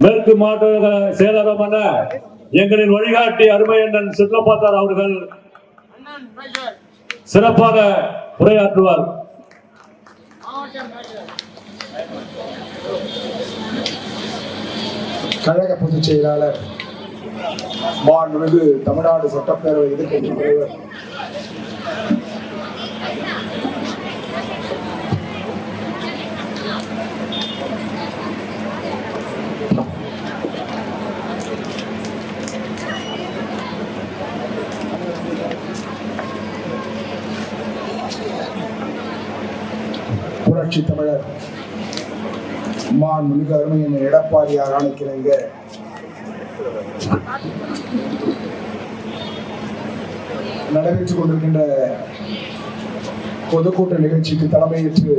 மேற்கு மாவட்ட செயலகம் எங்களின் வழிகாட்டி அருமையண்ணன் சிற்றப்பாத்தார் அவர்கள் சிறப்பாக உரையாற்றுவார். கழக பொதுச் செயலாளர் மாண்புமிகு தமிழ்நாடு சட்டப்பேரவை எதிர்க்கட்சி தலைவர் புரட்சி தமிழர். மாண்புமிகு அருமையின் எடப்பாடியார் ஆணைக்கிறங்க. நடைபெற்றுக் கொண்டிருக்கின்ற பொதுக்கூட்ட நிகழ்ச்சிக்கு தலைமையேற்று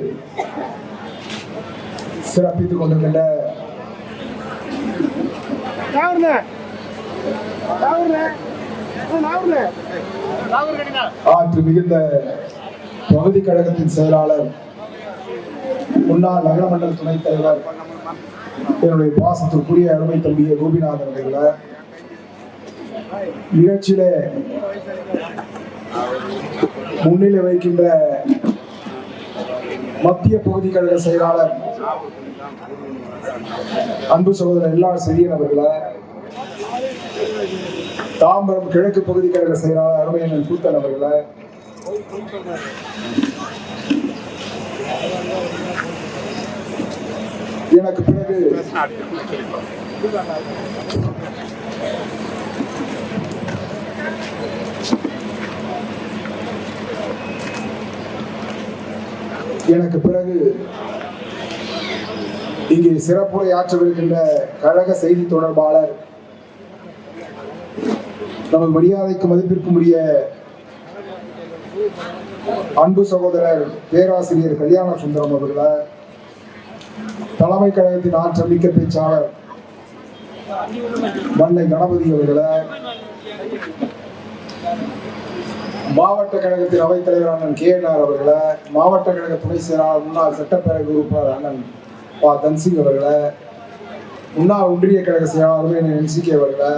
சிறப்பித்துக் கொண்டிருக்கின்ற ஆற்று மிகுந்த பகுதி கழகத்தின் செயலாளர் முன்னாள் நகரமண்டல துணைத் தலைவர் என்னுடைய பாசத்திற்குரிய அருமை தம்பிய கோபிநாதன் அவர்களை நிகழ்ச்சியில முன்னிலை வைக்கின்ற மத்திய பகுதி கழக செயலாளர் அன்பு சகோதரர் எல்லா சிறியன் அவர்களை தாம்பரம் கிழக்கு பகுதி கழக செயலாளர் அருமையன் கூத்தன் அவர்களை எனக்கு பிறகு எனக்கு பிறகு இங்கே சிறப்புரை ஆற்றவிருக்கின்ற கழக செய்தி தொடர்பாளர் நமது மரியாதைக்கு மதிப்பிற்குரிய அன்பு சகோதரர் பேராசிரியர் கல்யாண சுந்தரம் அவர்களை தலைமை கழகத்தின் ஆற்றல் மிக்க பேச்சாளர் மன்னை கணபதி அவர்களை. மாவட்ட கழகத்தின் அவைத்தலைவர் அண்ணன் கே என் ஆர் அவர்களை. மாவட்ட கழக துணை செயலாளர் முன்னாள் சட்டப்பேரவை உறுப்பினர் அண்ணன் பா. தன்சிங் அவர்களை. முன்னாள் ஒன்றிய கழக செயலாளர் அண்ணன் என்சிகே அவர்களை.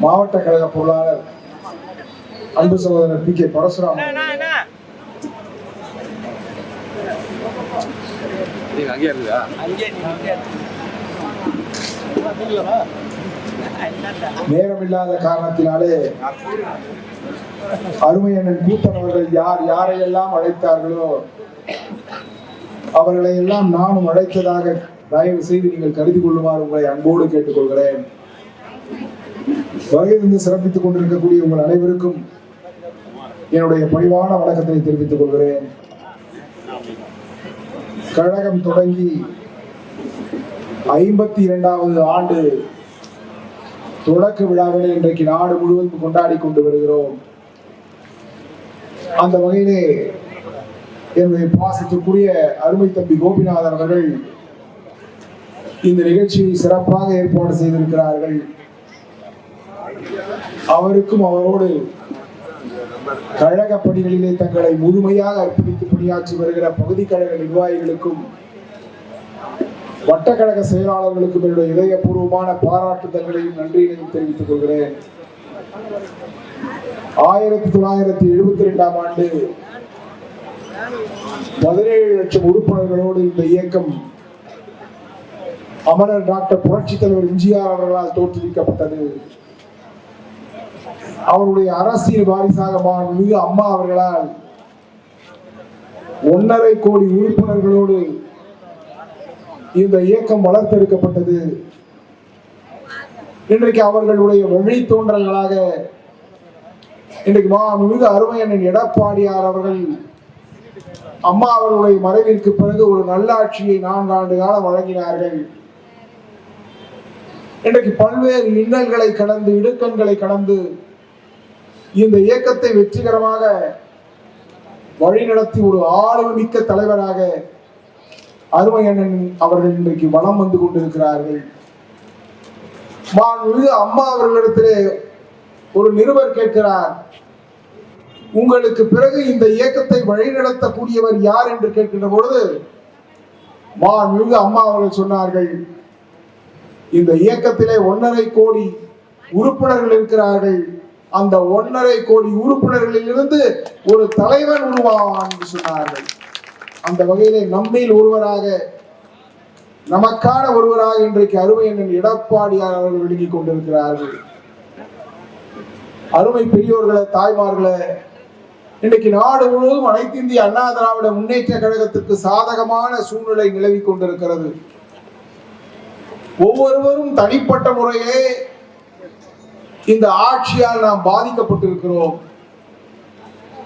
மாவட்ட கழக பொருளாளர் அன்பு சகோதரர் பி. கே. பரசுராம் அவர்களை, நீங்க அங்கேயே இருக்குதா நேரமில்லாத காரணத்தினாலே அருமை அண்ணன் கூத்தன் அவர்கள் யார் யாரையெல்லாம் அழைத்தார்களோ அவர்களை எல்லாம் நானும் அழைத்ததாக தயவு செய்து நீங்கள் கருதி கொள்ளுமாறு உங்களை அன்போடு கேட்டுக்கொள்கிறேன். வருகையிலிருந்து சிறப்பித்துக் கொண்டிருக்கக்கூடிய உங்கள் அனைவருக்கும் என்னுடைய பணிவான வணக்கத்தினை தெரிவித்துக் கொள்கிறேன். கழகம் தொடங்கி ஐம்பத்தி இரண்டாவது ஆண்டு தொடக்க விழாவினை இன்றைக்கு நாடு முழுவதும் கொண்டாடி கொண்டு வருகிறோம். அந்த வகையிலே என்னுடைய பாசத்துக்குரிய அருமை தம்பி கோபிநாதன் அவர்கள் இந்த நிகழ்ச்சியை சிறப்பாக ஏற்பாடு செய்திருக்கிறார்கள். அவருக்கும் அவரோடு கழக பணிகளிலே தங்களை முழுமையாக அர்ப்பணித்து பணியாற்றி வருகிற பகுதி கழக நிர்வாகிகளுக்கும் வட்டக்கழக செயலாளர்களுக்கும் என்னுடைய இதயபூர்வமான பாராட்டுதல்களையும் நன்றியினையும் தெரிவித்துக் கொள்கிறேன். ஆயிரத்தி தொள்ளாயிரத்தி எழுபத்தி ரெண்டாம் ஆண்டு பதினேழு லட்சம் உறுப்பினர்களோடு இந்த இயக்கம் அமரர் டாக்டர் புரட்சி தலைவர் எம்ஜிஆர் அவர்களால் தோற்றுவிக்கப்பட்டது. அவருடைய அரசியல் வாரிசாக மாண்புமிகு அம்மா அவர்களால். ஒன்றரை கோடி உறுப்பினர்களோடு இந்த இயக்கம் வளர்த்தெடுக்கப்பட்டது. இன்றைக்கு அவர்களுடைய வழித்தோன்றல்களாக இன்றைக்கு மாண்புமிகு அருமையண்ணன் எடப்பாடியார் அவர்கள் அம்மா அவர்களுடைய மறைவிற்கு பிறகு ஒரு நல்லாட்சியை நான்கு ஆண்டு காலம் வழங்கினார்கள். இன்றைக்கு பல்வேறு இன்னல்களை கடந்து இடுக்கண்களை கடந்து இந்த இயக்கத்தை வெற்றிகரமாக வழிநடத்தி ஒரு ஆளுமிக்க தலைவராக அருமை அண்ணன் அவர்கள் இன்றைக்கு வளம் வந்து கொண்டிருக்கிறார்கள். மாண்புமிகு அம்மா அவர்களிடத்திலே ஒரு நிருபர் கேட்கிறார். உங்களுக்கு பிறகு இந்த இயக்கத்தை வழிநடத்தக்கூடியவர் யார் என்று கேட்கின்ற பொழுது மாண்புமிகு அம்மா அவர்கள் சொன்னார்கள் இந்த இயக்கத்திலே ஒன்றரை கோடி உறுப்பினர்கள் இருக்கிறார்கள். அந்த ஒன்றரை கோடி உறுப்பினர்களிலிருந்து ஒரு தலைவன் உருவாவான் என்று சொன்னார்கள். அந்த வகையிலே நம்மில் ஒருவராக நமக்கான ஒருவராக இன்றைக்கு அருமை அண்ணன் எடப்பாடியார் அவர்கள் விடுங்கி கொண்டிருக்கிறார்கள். அருமை பெரியோர்களை தாய்மார்களை இன்றைக்கு நாடு முழுவதும் அனைத்து இந்திய அண்ணா திராவிட முன்னேற்ற கழகத்திற்கு சாதகமான சூழ்நிலை நிலவிக் கொண்டிருக்கிறது. ஒவ்வொருவரும் தனிப்பட்ட முறையிலே இந்த ஆட்சியால் நாம் பாதிக்கப்பட்டிருக்கிறோம்.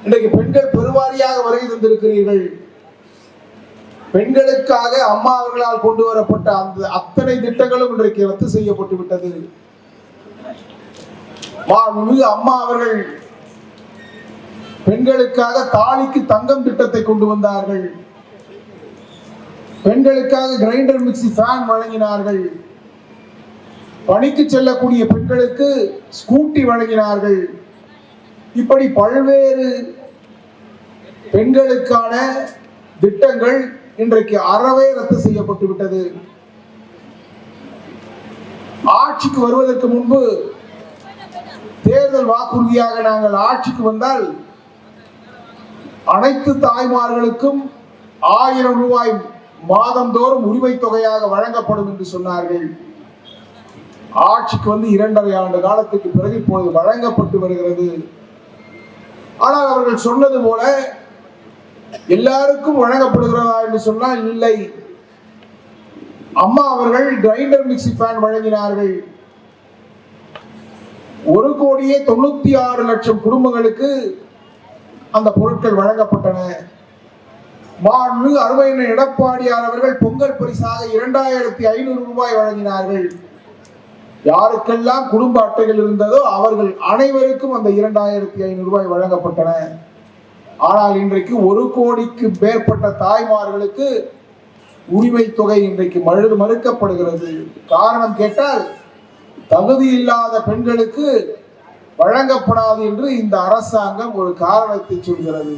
இன்றைக்கு பெண்கள் பெருவாரியாக வருகை தந்திருக்கிறீர்கள். பெண்களுக்காக அம்மா அவர்களால் கொண்டு வரப்பட்ட அந்த அத்தனை திட்டங்களும் இன்றைக்கு ரத்து செய்யப்பட்டு விட்டது. அம்மா அவர்கள் பெண்களுக்காக தாலிக்கு தங்கம் திட்டத்தை கொண்டு வந்தார்கள். பெண்களுக்காக கிரைண்டர் மிக்ஸி ஃபேன் வழங்கினார்கள். பணிக்கு செல்லக்கூடிய பெண்களுக்கு ஸ்கூட்டி வழங்கினார்கள். இப்படி பல்வேறு பெண்களுக்கான திட்டங்கள் இன்றைக்கு அறவே ரத்து செய்யப்பட்டு விட்டது. ஆட்சிக்கு வருவதற்கு முன்பு தேர்தல் வாக்குறுதியாக நாங்கள் ஆட்சிக்கு வந்தால் அனைத்து தாய்மார்களுக்கும் ஆயிரம் ரூபாய் மாதந்தோறும் உரிமை தொகையாக வழங்கப்படும் என்று சொன்னார்கள். ஆட்சிக்கு வந்து இரண்டரை ஆண்டு காலத்துக்கு பிறகு இப்பொழுது வழங்கப்பட்டு வருகிறது. ஆனால் அவர்கள் சொன்னது போல எல்லாருக்கும் வழங்கப்படுகிறதா என்று சொன்னால் இல்லை. அம்மா அவர்கள் கிரைண்டர் மிக்ஸி ஃபேன் வழங்கினார்கள். ஒரு கோடியே தொண்ணூத்தி ஆறு லட்சம் குடும்பங்களுக்கு அந்த பொருட்கள் வழங்கப்பட்டன. மாண்பு அருமையின எடப்பாடியார் அவர்கள் பொங்கல் பரிசாக இரண்டாயிரத்தி ஐநூறு ரூபாய் வழங்கினார்கள். யாருக்கெல்லாம் குடும்ப அட்டைகள் இருந்ததோ அவர்கள் அனைவருக்கும் அந்த இரண்டாயிரத்தி ஐநூறு ரூபாய் வழங்கப்பட்டன. ஆனால் இன்றைக்கு ஒரு கோடிக்கு மேற்பட்ட தாய்மார்களுக்கு உரிமை தொகை இன்றைக்கு மறு மறுக்கப்படுகிறது. காரணம் கேட்டால் தகுதி இல்லாத பெண்களுக்கு வழங்கப்படாது என்று இந்த அரசாங்கம் ஒரு காரணத்தை சொல்கிறது.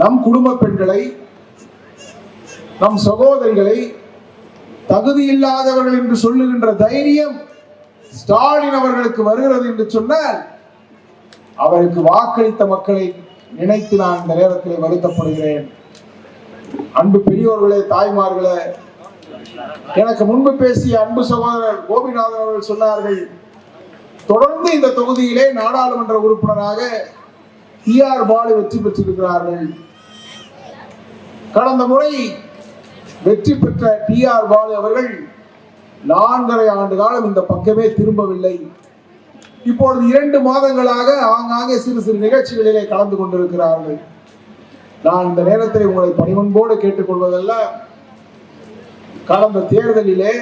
நம் குடும்ப பெண்களை நம் சகோதரிகளை தகுதி இல்லாதவர்கள் என்று சொல்லுகின்ற தைரியம் ஸ்டாலின் அவர்களுக்கு வருகிறது என்று சொன்னால் அவருக்கு வாக்களித்த மக்களை நினைத்து நான் இந்த நேரத்தில் வருத்தப்படுகிறேன். அன்பு பெரியோர்களே தாய்மார்களே எனக்கு முன்பு பேசிய அன்பு சகோதரர் கோபிநாதன் அவர்கள் சொன்னார்கள் தொடர்ந்து இந்த தொகுதியிலே நாடாளுமன்ற உறுப்பினராக டிஆர் பாலு வெற்றி பெற்றிருக்கிறார்கள். கடந்த முறை வெற்றி பெற்ற டிஆர் பாலு அவர்கள் நான்கரை ஆண்டு காலம் இந்த பக்கமே திரும்பவில்லை. இப்பொழுது இரண்டு மாதங்களாக ஆங்காங்கே சிறு சிறு நிகழ்ச்சிகளிலே கலந்து கொண்டிருக்கிறார்கள். நான் இந்த நேரத்தில் உங்களை பணிவன்போடு கேட்டுக்கொள்வதல்ல. கடந்த தேர்தலிலே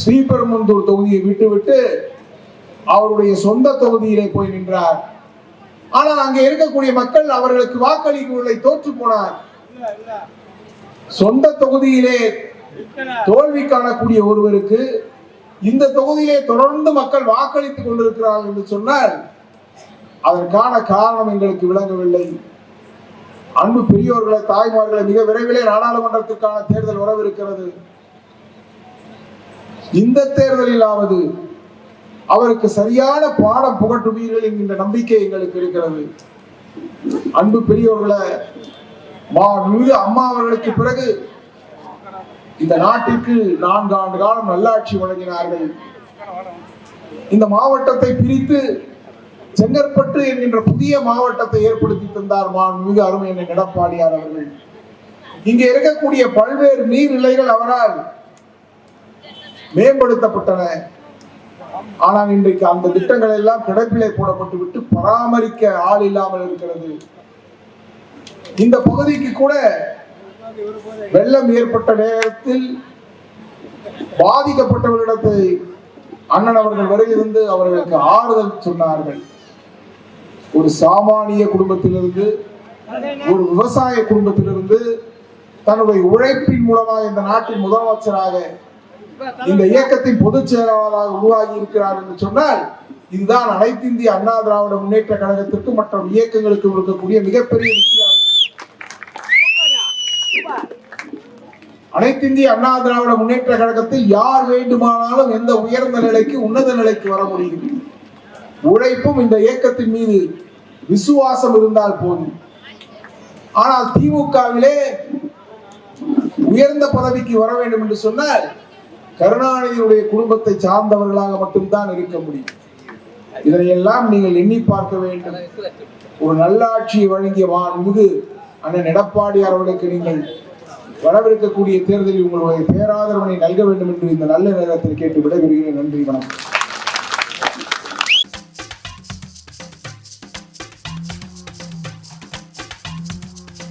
ஸ்ரீபெரும்புதூர் தொகுதியை விட்டுவிட்டு அவருடைய சொந்த தொகுதியிலே போய் நின்றார். ஆனால் அங்கே இருக்கக்கூடிய மக்கள் அவர்களுக்கு வாக்களிக்கவில்லை தோற்று போனார். சொந்த தொகுதியிலே தோல்வி காணக்கூடிய ஒருவருக்கு இந்த தொகுதியிலே தொடர்ந்து மக்கள் வாக்களித்துக் கொண்டிருக்கிறார்கள் என்று சொன்னால் அதற்கான காரணம் எங்களுக்கு விளங்கவில்லை. அன்பு பெரியோர்களை தாய்மார்களை மிக விரைவிலே நாடாளுமன்றத்துக்கான தேர்தல் வரவிருக்கிறது இந்த தேர்தலிலாவது அவருக்கு சரியான பாடம் புகட்டுவீர்கள் என்கின்ற நம்பிக்கை எங்களுக்கு இருக்கிறது. அன்பு பெரியோர்களை மாண்புமிகு அம்மா அவர்களுக்கு பிறகு இந்த நாட்டிற்கு நான்கு ஆண்டு காலம் நல்லாட்சி வழங்கினார்கள். இந்த மாவட்டத்தை பிரித்து செங்கற்பட்டு என்கின்ற புதிய மாவட்டத்தை ஏற்படுத்தி தந்தார் மாண்புமிகு அருமை என எடப்பாடியார் அவர்கள். இங்கே இருக்கக்கூடிய பல்வேறு நீர்நிலைகள் அவரால் மேம்படுத்தப்பட்டன. ஆனால் இன்றைக்கு அந்த திட்டங்கள் எல்லாம் கிடப்பிலே போடப்பட்டு விட்டு பராமரிக்க ஆள் இல்லாமல் இருக்கிறது. இந்த பகுதிக்கு கூட வெள்ளம் ஏற்பட்ட நேரத்தில் பாதிக்கப்பட்டவர்களிடத்தை அண்ணன் அவர்கள் வருகை இருந்து அவர்களுக்கு ஆறுதல் சொன்னார்கள். ஒரு சாமானிய குடும்பத்திலிருந்து ஒரு விவசாய குடும்பத்திலிருந்து தன்னுடைய உழைப்பின் மூலமாக இந்த நாட்டின் முதலமைச்சராக இந்த இயக்கத்தின் பொதுச் செயலாளராக உருவாகி இருக்கிறார் என்று சொன்னால் இதுதான் அனைத்து இந்திய அண்ணா திராவிட முன்னேற்ற கழகத்திற்கு மற்ற இயக்கங்களுக்கும் இருக்கக்கூடிய மிகப்பெரிய வித்தியாசம். அனைத்து இந்திய அண்ணா திராவிட முன்னேற்ற கழகத்தில் யார் வேண்டுமானாலும் எந்த உயர்ந்த நிலைக்கு உன்னத நிலைக்கு வர முடியும். உழைப்பும் இந்த இயக்கத்தின் மீது விசுவாசம் இருந்தால் போதும். ஆனால் திமுகவிலே உயர்ந்த பதவிக்கு வர வேண்டும் என்று சொன்னால் கருணாநிதியுடைய குடும்பத்தை சார்ந்தவர்களாக மட்டும்தான் இருக்க முடியும். இதனையெல்லாம் நீங்கள் எண்ணி பார்க்க வேண்டும். ஒரு நல்லாட்சியை வழங்கிய மாண்புமிகு அண்ணன் எடப்பாடியார் அவர்களுக்கு நீங்கள் வரவிருக்கக்கூடிய தேர்தலில் உங்களுடைய பேராதரவனை நல்க வேண்டும் என்று இந்த நல்ல நேரத்தில் கேட்டு விடைபெறுகிறேன். நன்றி வணக்கம்.